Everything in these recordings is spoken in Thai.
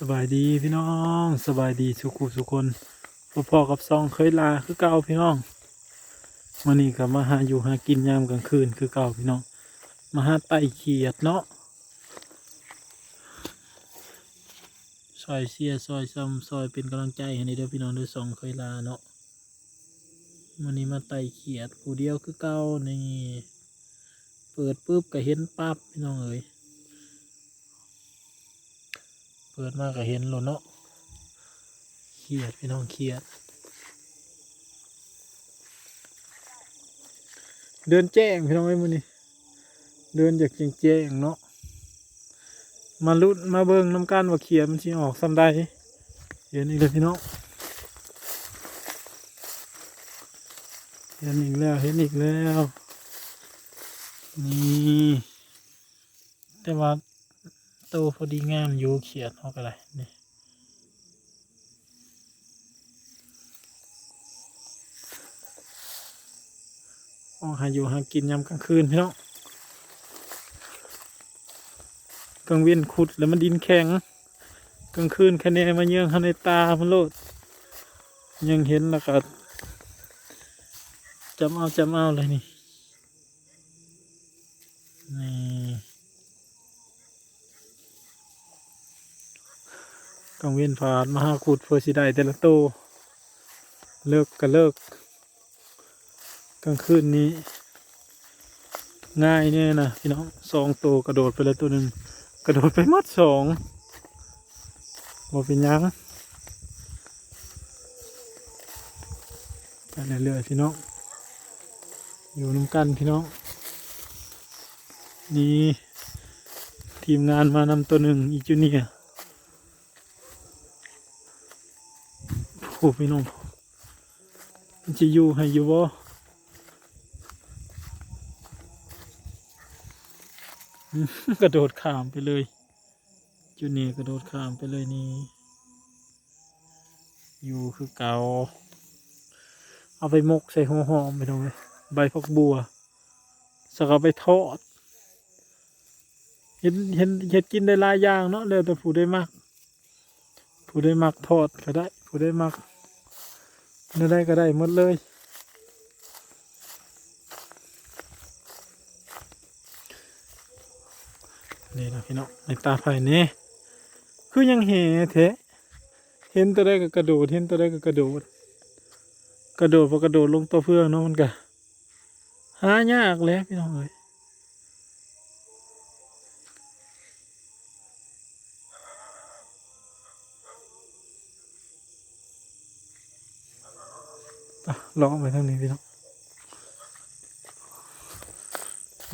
สบายดีพี่น้องสบายดีสุขุสุคนพอๆกับซองเคยลาคือเก่าพี่น้องวันนี้ก็มาหาอยู่หากินยามกลางคืนคือเก่าพี่น้อง มาหาไต่เขียดเนาะซอยเสียซอยซ้ำซอยเป็นกำลังใจให้ในเด้อพี่น้องเด้วยซองเคยลาเนาะวันนี้มาไต่เขียดกูเดียวคือเก่านี่เปิดปุ๊บก็เห็นปั๊บพี่น้องเอ้ย เปิดมาก็เห็นแล้วเนาะเครียดพี่น้องเครียด เดินแจ้งพี่น้องไอ้มือนี่เดินจากแจ้งเนาะมาลุ้นมาเบิ่งน้ำกันว่าเขียดมันสิออกซ้ำได้เห็นอีกแล้วพี่น้องเห็นอีกแล้วเห็นอีกแล้วนี่แต่ว่า โตพอดีงามอยู่เขียดเขาก็ได้นี่ออกหาอยู่หากินยามกลางคืนพี่น้องกลางเวียนขุดแล้วมันดินแข็ง กลางคืนคะแนนมาเยื่องเข้าในตามันโลด ยังเห็นแล้วก็จำเอาจำเอาเลยนี่นี่ กังเวียนผ่านมาหาขุดเพื่อสิได้แต่ละโต เลิกก็เลิกกลางคืนนี้ ง่ายเนี่ยนะพี่น้องสองตัวกระโดดไปเลยตัวหนึ่งกระโดดไปมัดสองบ่เป็นยังไปเรื่อยๆพี่น้อง อยู่น้ำกันพี่น้อง นี่ทีมงานมานำตัวหนึ่งอีจูเนีย ร์โอ้พี่น้องมันจะอยู่ให้อยู่บ่กระโดดข้ามไปเลยจูเนียร์กระโดดข้ามไปเลยนี่ อยู่คือเก่าเอาไปมกใส่หัวหอมไปตรงเลยใบพักบัวสกเอาไปทอด เห็นเห็นเห็ดกินได้หลายอย่างเนาะแล้วแต่ผู้ได้มาก ผู้ได้มักทอดก็ได้ ผู้ได้มัก นื้อได้ก็ได้หมดเลย นี่นะพี่น้องในตาไผ่นี่คือยังเห็นเทะเห็นตัวได้ก็กระโดดเห็นตัวได้ก็กระโดด กระโดดพอกระโดดลงตัวเพื่อนเนาะมันก็หายากแล้วพี่น้องเอ้ย ลองไปทางนี้พี่น้อง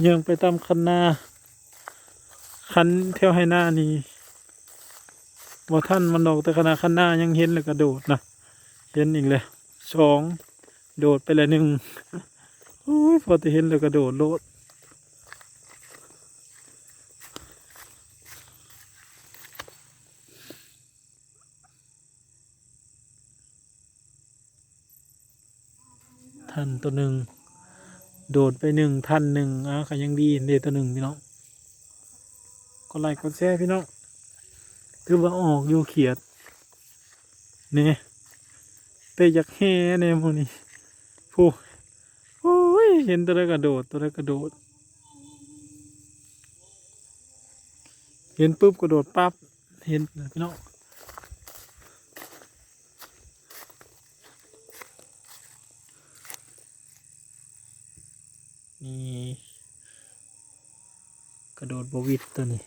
ยังไปตามคันนาคันเที่ยวให้หน้านี่ว่าท่านมันออกแต่ขนาคันหน้ายังเห็นเลยกระโดดนะเห็นอีกเลยสองโดดไปเลยหนึ่งโอ้ยพอจะเห็นเลยกระโดดโลด ท่านตัวหนึ่งโดดไปหนึ่งท่านหนึ่งอะก็ยังดีเดตัวหนึ่งพี่น้องก็ไลค์กดแชร์พี่น้องคือว่าออกอยู่เขียดเนี่ยเตะอยากแห่เนี่ยพวกนี้ผู้โอ้ยเห็นตัวใดกกระโดดตัวใดกระโดด เห็นปุ๊บกระโดดปั๊บเห็นพี่น้อง นี่กระโดดบวิดตัวนี้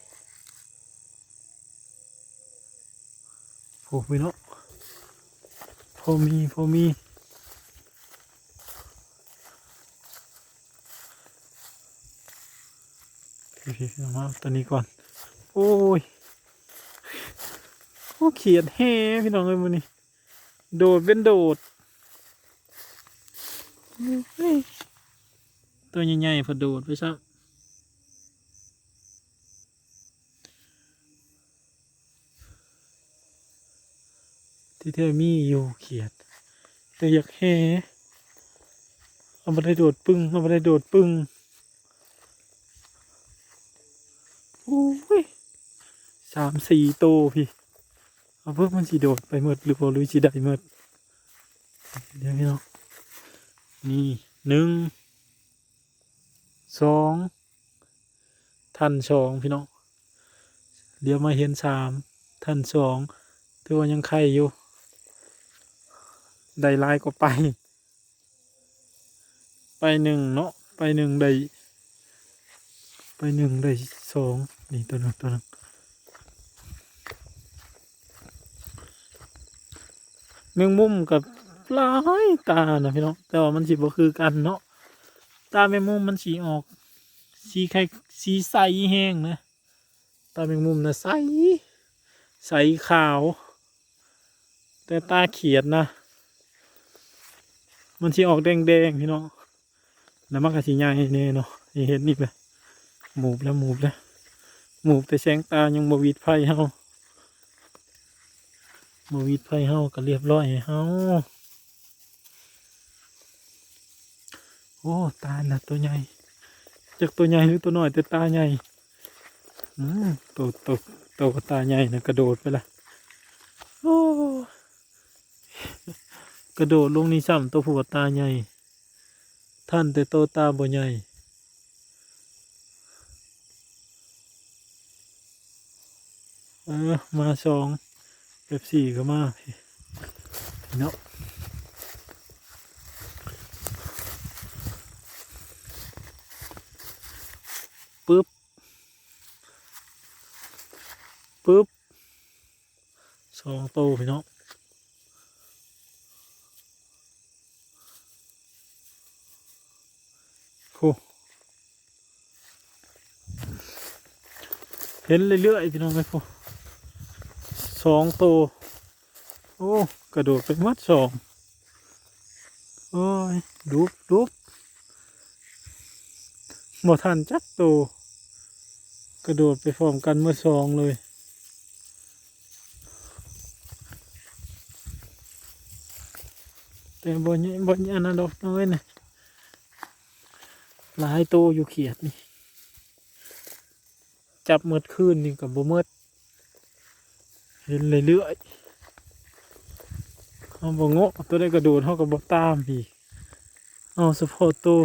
โผล่ไปเนาะพอมีพอมีพี่ๆเอามาตัวนี้ก่อน โอ้ยโอ้เขียดแห่พี่น้องเลยมันนี่โดดเป็นโดดเฮ้ ตัวใหญ่ๆพอโดดไปซะที่เธอมีอยู่เขียดแต่อยากแห่เอามาได้โดดปึ้งเอามาได้โดดปึ้งโอ้ยสามสี่โตพี่ เอาเพิ่มมันสีโดดไปหมดหรือบ่รู้สีได้หมดเดี๋ยวพี่น้องนี่หนึ่ง สองท่านสองพี่น้องเดี๋ยวมาเห็นสามท่านสองถือว่ายังไข่อยู่ ได้ลายก็ไป ไปหนึ่งเนาะไปหนึ่งได้ไปหนึ่งได้สองนี่ตัวหนึงตัวหนึงแมงมุมกับลายตานะพี่น้องแต่ว่ามันสิบ่คือกันเนาะ ตาแมงมุมมันสีออก สีไข่สีใสแห้งนะตาแมงมุมนะใสใสขาว แต่ตาเขียดนะ มันสีออกแดงๆพี่น้องแล้วมันก็สีใหญ่แน่เนาะเห็นนี่เลยหมูบแล้วหมูบแล้วหมูบแต่แสงตายังบวิดไฟเฮาบวิดไฟเฮาก็เรียบร้อยให้เฮา โอ้ตาหน่ะตัวใหญ่จากตัวใหญ่หรือตัวน้อยแต่ตาใหญ่อืมตัวตัวตัวตาใหญ่นะกระโดดไปละโอ้กระโดดลงนี่ซ้ำตัวผัวตาใหญ่ ท่านแต่โตตาบ่ใหญ่เออมาสองเบบสี่ก็มาเนาะ ปึ๊บปึ๊บสองโตพี่เนาะโอ้เห็นเรื่อยๆพี่น้องไหมพ่อสองตัวโอ้ กระโดดไปมัดสองโอ้ยดูบดูบ บ่ทันจักตัวกระโดดไปพร้อมกันเมื่อสองเลย แต่บนบนอันนั้นดอกน้อยนะหลายตัวอยู่เขียดนี่ จับเมืดคืนนี่กับบ่เมืดเห็นเรื่อยเขาบ่งะตัวได้กระโดดเขากับบ่ตามอีกเอาเฉพาะตัว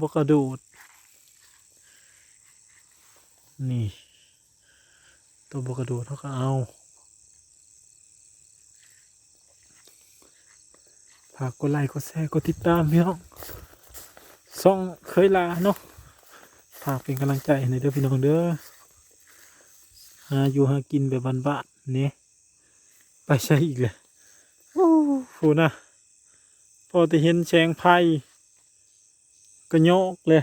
บ่กระโดด นี่ ตัวบกระโดดเขาก็เอาฝากกดไลค์กดแชร์กดติดตามพี่น้องซ่องเคยลาเนาะฝากเป็นกำลังใจให้หน่อยเด้อพี่น้องเด้อหาอยู่หากินแบบบ้านๆเนี่ยไปใช่อีกเลยโอ้โหนะพอจะเห็นแสงไพ่ก็โยกเลย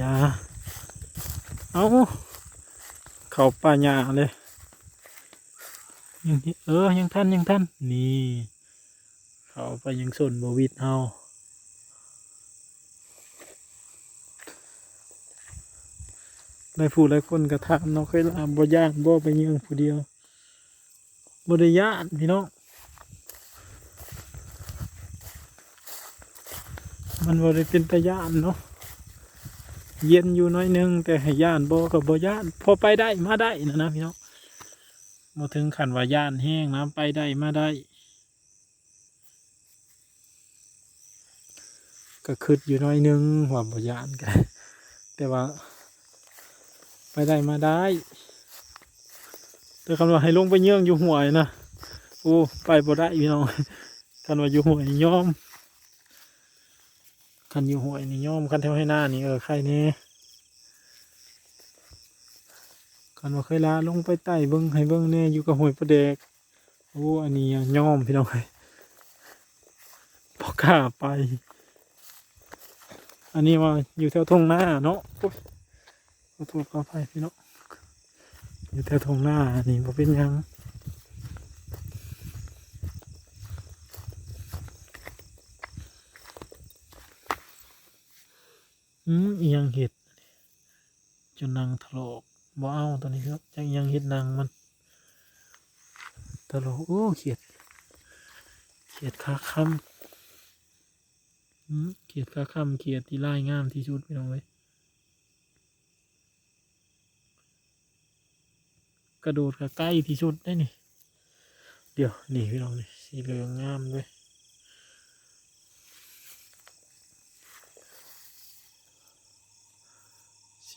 ยาเอาเข้าป่าหญ้าเลยยังที่เออยังท่านยังท่านนี่เขาไปยังส่วนบวิดเฮาได้ผู้หลายคนกระทำเนาะเคยลามบ่ย่านบ่ไปยิงผู้เดียวบ่ได้ย่านพี่น้องมันบ่ได้เป็นตะย่านเนาะ เย็นอยู่น้อยหนึง แต่ให้ย่านบ่กับบ่ย่าน พอไปได้มาได้นะนะพี่น้องมาถึงขันว่าย่านแห้งน้ำไปได้มาได้ ก็คืดอยู่น้อยหนึงว่าบ่ย่านกันแต่ว่า ไปได้มาได้แต่คำว่าให้ลงไปเยื่องอยู่ห่วยนะโอ้ไปบ่ได้พี่น้องคันว่าอยู่ห่วยนี่ยอม คันอยู่ห่วยนี่ย่อมคันแถวให้หน้านี่เออใครเนี่ยกันว่าเคยลาลงไปใต้เบิ้งให้เบิ้งแน่อยู่กับหวยประแดกโอ้อันนี้ย่อมพี่น้องเลยพอกล้าไป อันนี้ว่าอยู่แถวทงหน้าเนาะโอ้ยขอโทษขออภัยพี่น้องอยู่แถวทงหน้านี่บ่เป็นยัง อืมอียังเห็ดจนนางถลอกบ่เอาตอนนี้ครับจังยังเห็ดนางมันถลอกโอ้เขียดเขียดคาคำเขียดคาคำเขียดที่ไล่งามที่ชุดพี่น้องเว้ยกระโดดกระใกล้ที่ชุดได้นี่ เดี๋ยวนี่พี่น้องนี่สีเหลืองงามเลย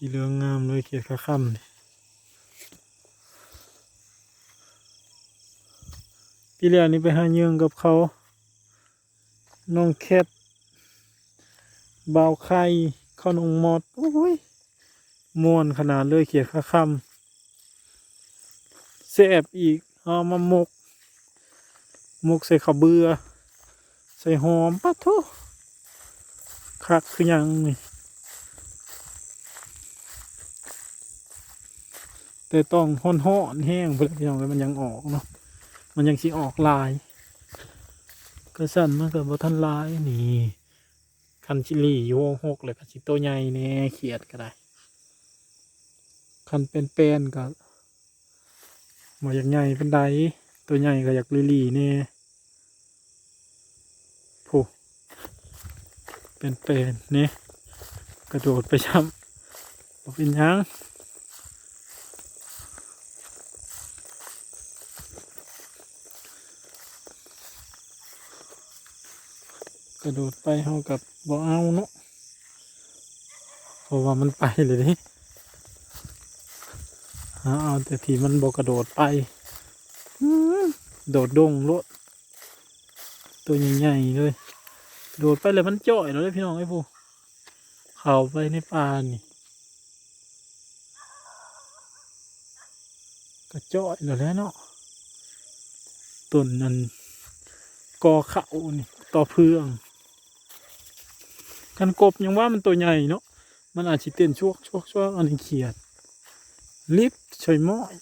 สีเหลืองงามเลยเขียดขาค่ำนี่พี่เลี้ยนี่ไปหาเยืองกับเขา น้องแคทบาวไข่ข้าวนองมอดโอ้ยม่วนขนาดเลยเขียดขาค่ำแซ่บอีกเอามาหมกหมกใส่ข้าเบือ ใส่หอมปะทุคักคือยังนี่ แต่ต้องห่อนห่อนแห้งเพื่อพี่น้องเลยมันยังออกเนาะมันยังสิออกลายก็สั่นมันก็บ่ทันลายนี่คันชิลี่ยูหกเลยคันชิโตวใหญ่แน่เขียดก็ได้คันเป็นแปนก็บ่อยากใหญ่เป็นไดตัวใหญ่ก็อยากลีลีๆแน่ผู้เป็นแปนเนี่ยกระโดดไปช้ำบ่เป็นยัง กระโดดไปเฮากับบ่เอาเนาะเพราะว่ามันไปเลยดิหาเอาแต่ที่มันบ่กระโดดไปโดดดงโลดตัวใหญ่ๆเลยโดดไปเลยมันจ่อยแล้วเลยพี่น้องไอ้ผู้เข้าไปในป่านี่ก็จ่อยแล้วแล้วเนาะต้นนั้นกอเขานี่ต่อเพื่อง กันกบยังว่ามันตัวใหญ่เนาะมันอาจจะเต้นช่วงช่วงช่วงอันนี้เขียด ลิฟช่วยม้อย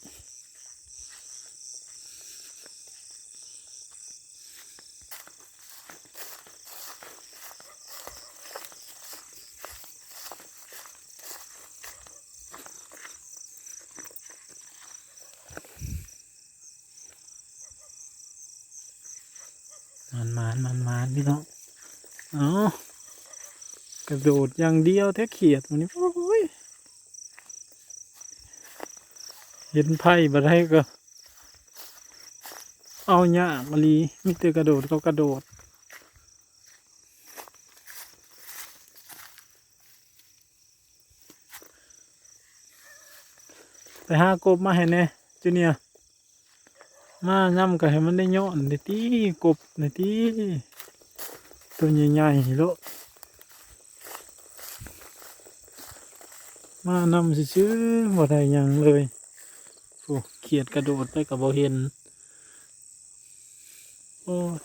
มันมานมันมานพี่น้องอ๋อ ระโดดอย่างเดียวแท้เขียดวันนี้โอ้ยเห็นไพ่บัดให้ก็ เอาหญ้ามาลีมิเตอร์กระโดดก็กระโดดไปหากบมาให้แน่จูเนียมาย่ำก็ให้มันได้ย้อนได้ตีกบได้ตีตัวใหญ่ๆโล มานำสิชื่อบ่ได้ยังเลยโอ้เขียดกระโดดไปกับบ่เห็น โอ้ย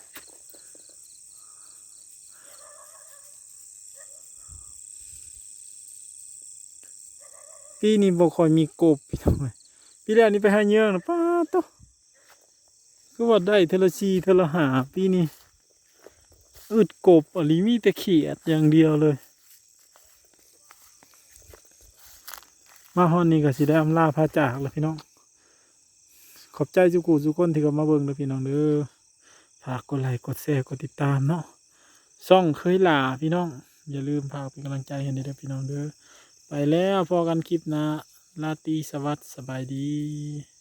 ปีนี้บ่ค่อยมีกบพี่น้องเอ้ยปีแรกนี่ไปหาเยื่อนะป้าตะคือว่าได้เทละชีเทละหาปีนี้อึดกบอลีมีแต่เขียดอย่างเดียวเลย มาฮอนนี่ก็สิได้อำลาพาจากแล้วพี่น้อง ขอบใจจุกูจุกคนที่ก็มาเบิ่งแล้วพี่น้องเด้อฝากกดไลค์กดแชร์กดติดตามเนาะซ่องเคยหลาพี่น้อง อย่าลืมฝากเป็นกำลังใจให้นด้อพี่น้องเด้อไปแล้วพอกันคลิปนะลาตรีสวัสดิ์สบายดี